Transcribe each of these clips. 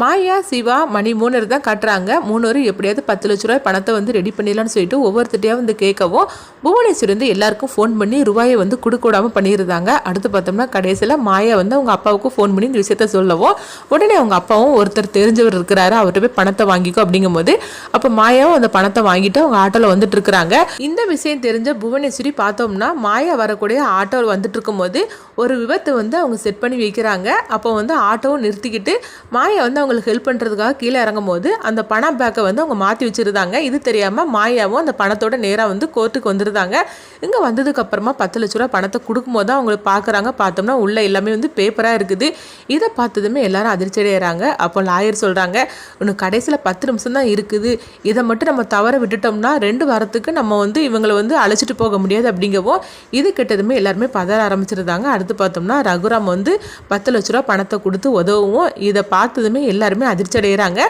மாயா சிவா மணி மூணு தான் கட்டுறாங்க. மூணு எப்படியாவது பத்து லட்ச ரூபாய் பணத்தை வந்து ரெடி பண்ணிடலாம்னு சொல்லிட்டு ஒவ்வொருத்தட்டையாக வந்து கேட்கவும் புவனேஸ்வரி வந்து எல்லாருக்கும் ஃபோன் பண்ணி ரூபாயை வந்து கொடுக்க விடாமல் பண்ணியிருந்தாங்க. அடுத்து பார்த்தோம்னா கடைசியில் மாயா வந்து அவங்க அப்பாவுக்கும் ஃபோன் பண்ணி இந்த விஷயத்த சொல்லவும் உடனே அவங்க அப்பாவும் ஒருத்தர் தெரிஞ்சவர் இருக்கிறாரு அவர்கிட்ட போய் பணத்தை வாங்கிக்கோ அப்படிங்கும்போது அப்போ மாயாவும் அந்த பணத்தை வாங்கிட்டு அவங்க ஆட்டோவில் வந்துட்டு இருக்கிறாங்க இந்த விஷயம் தெரிஞ்ச புவனேஸ்வரி பார்த்தோம்னா மாயா வரக்கூடிய ஆட்டோவில் வந்துட்டு இருக்கும்போது ஒரு விபத்து வந்து அவங்க செட் பண்ணி வைக்கிறாங்க. அப்போ வந்து ஆட்டோவும் நிறுத்திக்கிட்டு மாயா வந்து அவங்களுக்கு ஹெல்ப் பண்ணுறதுக்காக கீழே இறங்கும் போது அந்த பணம் பேக்கை வந்து அவங்க மாற்றி வச்சுருந்தாங்க. இது தெரியாமல் மாயாவும் அந்த பணத்தோட நேராக வந்து கோர்ட்டுக்கு வந்துருந்தாங்க. இங்கே வந்ததுக்கப்புறமா பத்து லட்ச ரூபா பணத்தை கொடுக்கும்போது தான் அவங்களை பார்க்குறாங்க. பார்த்தோம்னா உள்ள எல்லாமே வந்து பேப்பராக இருக்குது. இதை பார்த்ததுமே எல்லாரும் அதிர்ச்சியடைகிறாங்க அப்போ லாயர் சொல்கிறாங்க இன்னும் கடைசியில் பத்து நிமிஷம் தான் இருக்குது. இதை மட்டும் நம்ம தவற விட்டுட்டோம்னா ரெண்டு வாரத்துக்கு நம்ம வந்து இவங்களை வந்து அழைச்சிட்டு போக முடியாது அப்படிங்கவும் இது கிட்டதுமே எல்லாருமே பதற ஆரம்பிச்சிருந்தாங்க. அடுத்து பார்த்தோம்னா ரகுராம் வந்து பத்து லட்ச ரூபா பணத்தை கொடுத்து உதவும். இதை பார்த்ததுமே எல்லாருமே அதிர்ச்சி அடைகிறாங்க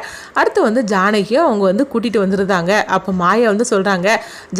அடுத்து வந்து ஜானகியும் அவங்க வந்து கூட்டிகிட்டு வந்துருந்தாங்க. அப்போ மாயா வந்து சொல்கிறாங்க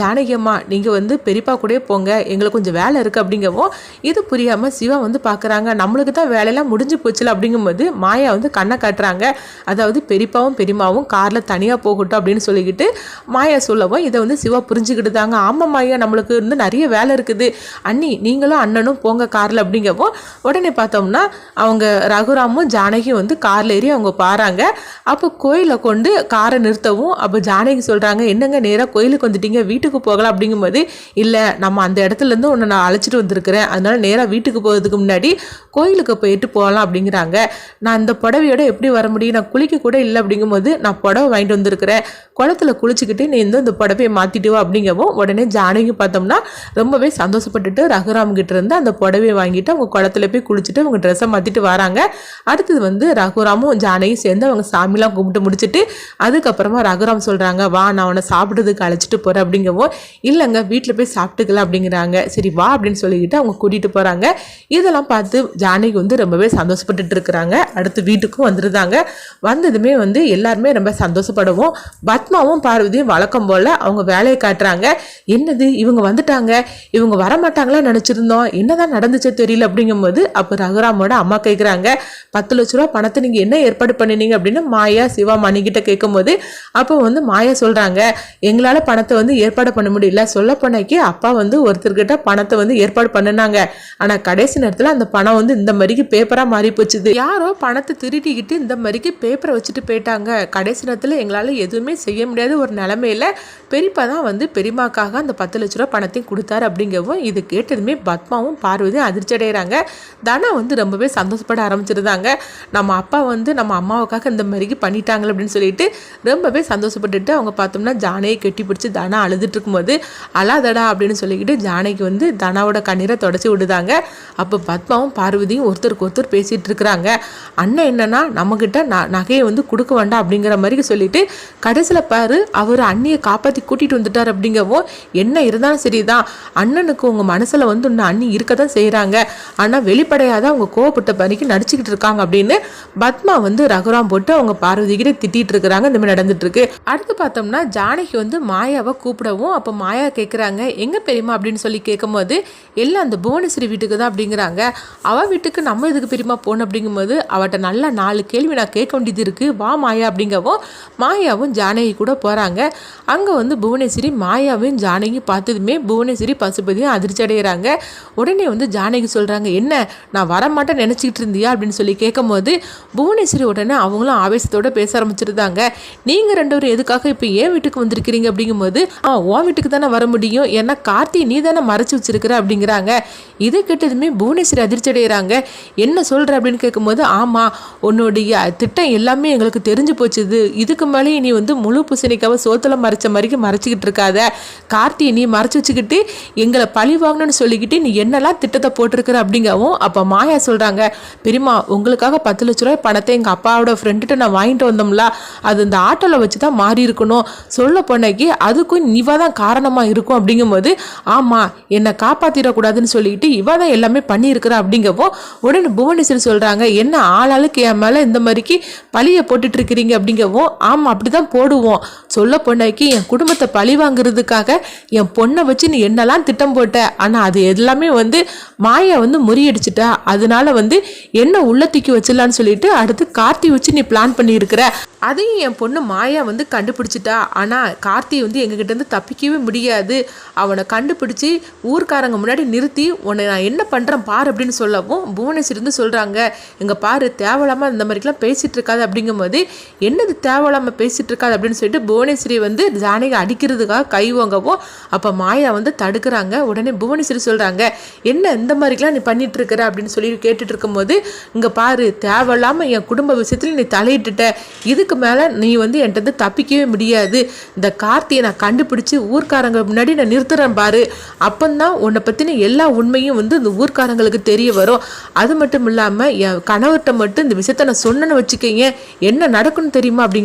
ஜானகி அம்மா நீங்கள் வந்து பெரியப்பா கூடயே போங்க. எங்களுக்கு கொஞ்சம் வேலை இருக்குது அப்படிங்கவும் இது புரியாமல் சிவா வந்து பார்க்குறாங்க நம்மளுக்கு தான் வேலையெல்லாம் முடிஞ்சு போச்சுல அப்படிங்கும்போது மாயா வந்து கண்ணை காட்டுறாங்க. அதாவது பெரியப்பாவும் பெரியமாவும் காரில் தனியாக போகட்டும் அப்படின்னு சொல்லிக்கிட்டு மாயா சொல்லவும் இதை வந்து சிவா புரிஞ்சுக்கிட்டு தாங்க. ஆமாம் மாயா நம்மளுக்கு வந்து நிறைய வேலை இருக்குது. அண்ணி நீங்களும் அண்ணனும் போங்க காரில் அப்படிங்கவும் உடனே பார்த்தோம்னா அவங்க ரகுராமும் ஜானகியும் வந்து காரில் ஏறி அவங்க பாறாங்க. அப்போ கோயிலை கொண்டு காரை நிறுத்தவும். அப்போ ஜானகி சொல்கிறாங்க என்னங்க நேராக கோயிலுக்கு வந்துட்டீங்க? வீட்டுக்கு போகலாம். அப்படிங்கும்போது இல்லை நம்ம அந்த இடத்துலேருந்து உன்னை நான் அழைச்சிட்டு வந்திருக்கிறேன். அதனால நேராக வீட்டுக்கு போகிறதுக்கு முன்னாடி கோயிலுக்கு போயிட்டு போகலாம் அப்படிங்கிறாங்க. நான் அந்த புடவையோட எப்படி வர முடியும்? நான் குளிக்க கூட இல்லை அப்படிங்கும்போது நான் புடவை வாங்கிட்டு வந்திருக்கிறேன். குளத்துல குளிச்சுக்கிட்டு நீ இந்த இந்த புடவையை மாற்றிட்டு வா. அப்படிங்கவும் உடனே ஜானகி பார்த்தோம்னா ரொம்பவே சந்தோஷப்பட்டுட்டு ரகுராம் கிட்ட இருந்து அந்த புடவையை வாங்கிட்டு அவங்க குளத்துல போய் குளிச்சுட்டு அவங்க ட்ரெஸ்ஸை மாற்றிட்டு வராங்க. அடுத்தது வந்து ரகுராமும் ஜானகியும் சேர்ந்து அவங்க சாமிலாம் கும்பிட்டு முடிச்சுட்டு அதுக்கப்புறமா ரகுராம் சொல்கிறாங்க வா நான் அவனை சாப்பிட்றதுக்கு அழைச்சிட்டு போகிறேன் அப்படிங்கவும் இல்லைங்க வீட்டில் போய் சாப்பிட்டுக்கலாம் அப்படிங்கிறாங்க. சரி வா அப்படின்னு சொல்லிக்கிட்டு அவங்க கூட்டிகிட்டு போகிறாங்க இதெல்லாம் பார்த்து ஜானகி வந்து ரொம்பவே சந்தோஷப்பட்டுட்டு இருக்கிறாங்க. அடுத்து வீட்டுக்கும் வந்துருந்தாங்க. வந்ததுமே வந்து எல்லாருமே ரொம்ப சந்தோஷப்படுவோம். பத்மாவும் பார்வதியும் வழக்கம் போல் அவங்க வேலையை காட்டுறாங்க. என்னது இவங்க வந்துட்டாங்க? இவங்க வரமாட்டாங்களா நினச்சிருந்தோம்? என்னதான் நடந்துச்சு தெரியல அப்படிங்கும்போது அப்போ ரகுராமோட அம்மா கேட்குறாங்க பத்து லட்ச ரூபா பணத்தை நீங்கள் என்ன ஏற்பாடு பண்ணினீங்க அப்படின்னு மாயா சிவா மணிக்கிட்ட கேட்கும்போது அப்போ வந்து மாயா சொல்கிறாங்க எங்களால் பணத்தை வந்து ஏற்பாடு பண்ண முடியல. சொல்ல போனாக்கி அப்பா வந்து ஒருத்தர்கிட்ட பணத்தை வந்து ஏற்பாடு பண்ணினாங்க. ஆனால் கடைசி நேரத்தில் அந்த பணம் வந்து இந்த மாதிரிக்கு பேப்பராக மாறி போச்சுது. யாரோ பணத்தை திருட்டிக்கிட்டு இந்த மாதிரிக்கு பேப்பரை வச்சுட்டு போயிட்டாங்க. கடைசி நேரத்தில் எங்களால் எதுவுமே செய்ய முடியாத ஒரு நிலமையில பெரியப்பா தான் வந்து பெரியமாக்காக அந்த பத்து லட்ச ரூபா பணத்தையும் கொடுத்தாரு அப்படிங்கவும் இது கேட்டதுமே பத்மாவும் பார்வதியும் அதிர்ச்சி அடைகிறாங்க தனா வந்து ரொம்பவே சந்தோஷப்பட ஆரம்பிச்சிருந்தாங்க. நம்ம அப்பா வந்து நம்ம அம்மாவுக்காக இந்த மாதிரிக்கு பண்ணிட்டாங்க அப்படின்னு சொல்லிட்டு ரொம்பவே சந்தோஷப்பட்டுட்டு அவங்க பார்த்தோம்னா ஜானையை கெட்டி பிடிச்சி தனா அழுதுட்டு இருக்கும்போது அழாதடா அப்படின்னு சொல்லிக்கிட்டு ஜானைக்கு வந்து தனாவோட கண்ணீரை தொடச்சி விடுதாங்க. அப்போ பத்மாவும் பார்வதியும் ஒருத்தருக்கு ஒருத்தர் பேசிகிட்டு இருக்கிறாங்க. அண்ணன் என்னன்னா நம்மக்கிட்ட ந நகையை வந்து கொடுக்க வேண்டாம் அப்படிங்கிற மாதிரி சொல்லிட்டு கடைசியில் பாரு அவர் அண்ணியை காப்பாற்றி கூட்டிகிட்டு வந்துட்டார் அப்படிங்கவும் என்ன இருந்தாலும் சரிதான். அண்ணனுக்கு உங்கள் மனசில் வந்து இன்னும் அண்ணி இருக்க தான் செய்கிறாங்க ஆனால் வெளிப்படையாக தான் அவங்க கோவப்பட்ட பணிக்கு நடிச்சுக்கிட்டு இருக்காங்க அப்படின்னு பத்மா வந்து ரகுராம் போட்டு அவங்க பார்வதி கிட்ட திட்டிட்டு இருக்கிறாங்க. இந்த மாதிரி நடந்துட்டு இருக்கு அடுத்து பார்த்தோம்னா ஜானகி வந்து மாயாவை கூப்பிடவும் அப்போ மாயா கேட்குறாங்க எங்க பெரியம்மா அப்படின்னு சொல்லி கேட்கும்போது எல்லாம் அந்த புவனேஸ்வரி வீட்டுக்கு தான் அப்படிங்கிறாங்க. அவ வீட்டுக்கு நம்ம இதுக்கு பெரியம்மா போகணும்? அப்படிங்கும்போது அவட்ட நல்லா நாலு கேள்வி நான் கேட்க வேண்டியது இருக்கு. வா மாயா அப்படிங்கவும் மாயாவும் ஜானகி கூட போகிறாங்க அங்கே வந்து புவனேஸ்வரி மாயாவையும் ஜானகி பார்த்ததுமே புவனேஸ்வரி பசுபதியும் அதிர்ச்சி அடைகிறாங்க உடனே வந்து ஜானகி சொல்கிறாங்க என்ன? நான் வரமாட்டேன் நினச்சிக்கிட்டு இருந்தியா? அப்படின்னு சொல்லி கேட்கும்போது புவனேஸ்வரி உடனே அவங்களும் ஆவேசத்தோட பேச ஆரம்பிச்சிருந்தாங்க. நீங்கள் ரெண்டு பேரும் எதுக்காக இப்போ ஏன் வீட்டுக்கு வந்திருக்கிறீங்க அப்படிங்கும்போது ஆ உன் வீட்டுக்கு தானே வர முடியும். ஏன்னா கார்த்தி நீ தானே மறைச்சு வச்சிருக்கிற அப்படிங்கிறாங்க. இதை கேட்டதுமே புவனேஸ்வரி அதிர்ச்சி அடைகிறாங்க என்ன சொல்கிற அப்படின்னு கேட்கும்போது ஆமாம் உன்னுடைய திட்டம் எல்லாமே எங்களுக்கு தெரிஞ்சு போச்சுது. இதுக்கு மேலேயும் நீ வந்து முழு பூசணிக்காவை சோத்துல மறைச்ச மாதிரிக்கு மறைச்சிக்கிட்டு இருக்காத. கார்த்தியை நீ மறைச்சு வச்சுக்கிட்டு எங்களை பழி வாங்கணும்னு சொல்லிக்கிட்டு நீ என்னெல்லாம் திட்டத்தை போட்டிருக்கிற அப்படிங்கவும் அப்போ மாயா சொல்கிறாங்க பெரியம்மா உங்களுக்காக பத்து லட்ச ரூபாய் பணத்தை எங்கள் அப்பா அப்பாவோட ஃப்ரெண்டுகிட்ட நான் வாங்கிட்டு வந்தோம்ல அது இந்த ஆட்டோவில் வச்சு தான் மாறி இருக்கணும். சொல்ல போனக்கு அதுக்கும் இவ தான் காரணமாக இருக்கும் அப்படிங்கும்போது ஆமாம் என்னை காப்பாற்றிடக்கூடாதுன்னு சொல்லிட்டு இவ தான் எல்லாமே பண்ணியிருக்கிறா அப்படிங்கப்போ உடனே புவனேஸ்வரி சொல்கிறாங்க என்ன ஆளாளுக்கு என் மேலே இந்த மாதிரிக்கு பழியை போட்டுட்டு இருக்கிறீங்க அப்படிங்கவோ ஆமாம் அப்படி தான் போடுவோம். சொல்ல போனாக்கி என் குடும்பத்தை பழி வாங்குறதுக்காக என் பொண்ணை வச்சு நீ என்னெல்லாம் திட்டம் போட்ட? ஆனால் அது எல்லாமே வந்து மாயை வந்து முறியடிச்சிட்டா. அதனால வந்து என்ன உள்ளத்திக்கு வச்சிடலான்னு சொல்லிட்டு அடுத்து கா கார்த்தி வச்சு நீ பிளான் பண்ணியிருக்கிற? அதையும் என் பொண்ணு மாயா வந்து கண்டுபிடிச்சிட்டா. ஆனால் கார்த்தி வந்து எங்ககிட்ட இருந்து தப்பிக்கவே முடியாது. அவனை கண்டுபிடிச்சி ஊர்க்காரங்க முன்னாடி நிறுத்தி உன்னை நான் என்ன பண்ணுறேன் பார் அப்படின்னு சொல்லவும் புவனேஸ்வரி வந்து சொல்கிறாங்க எங்கள் பாரு தேவலாமல் இந்த மாதிரிக்கெலாம் பேசிகிட்டு இருக்காது அப்படிங்கும்போது என்னது தேவலாமல் பேசிகிட்டு இருக்காது? அப்படின்னு சொல்லிட்டு புவனேஸ்வரி வந்து ஜானகி அடிக்கிறதுக்காக கை வாங்கவும் அப்போ மாயா வந்து தடுக்கிறாங்க. உடனே புவனேஸ்வரி சொல்கிறாங்க என்ன இந்த மாதிரிக்கெலாம் நீ பண்ணிட்டு அப்படின்னு சொல்லி கேட்டுட்டு இருக்கும்போது இங்கே பாரு தேவையில்லாமல் என் குடும்ப விஷயத்தில் நீ தலையிட்டுட்ட. இதுக்கு மேலே நீ வந்து என்கிட்ட இருந்து தப்பிக்கவே முடியாது. இந்த கார்த்தியை நான் கண்டுபிடிச்சு ஊர்க்காரங்க முன்னாடி நான் நிறுத்துறேன் பாரு. அப்பந்தான் உன்னை பற்றின எல்லா உண்மையும் வந்து இந்த ஊர்க்காரங்களுக்கு தெரிய வரும். அது மட்டும் இல்லாமல் என் கணவர்கிட்ட மட்டும் இந்த விஷயத்த நான் சொன்னேன்னு வச்சுக்கோங்க என்ன நடக்கும்னு தெரியுமா அப்படிங்க